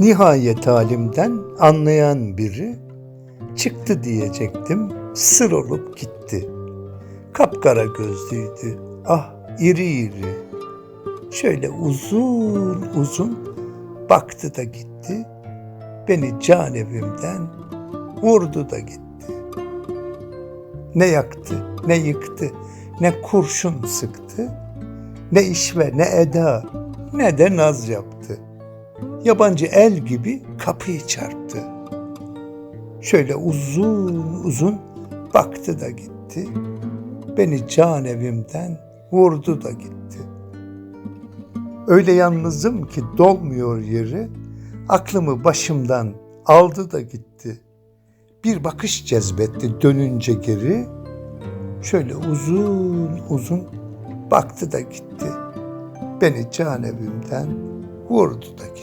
Nihayet halimden anlayan biri çıktı diyecektim, sır olup gitti. Kapkara gözlüydü, ah iri iri. Şöyle uzun uzun baktı da gitti. Beni can evimden vurdu da gitti. Ne yaktı, ne yıktı, ne kurşun sıktı, ne işve, ne eda, ne de naz yaptı. Yabancı el gibi kapıyı çarptı. Şöyle uzun uzun baktı da gitti. Beni can evimden vurdu da gitti. Öyle yalnızım ki dolmuyor yeri, aklımı başımdan aldı da gitti. Bir bakış cezbetti dönünce geri, şöyle uzun uzun baktı da gitti. Beni can evimden vurdu da gitti.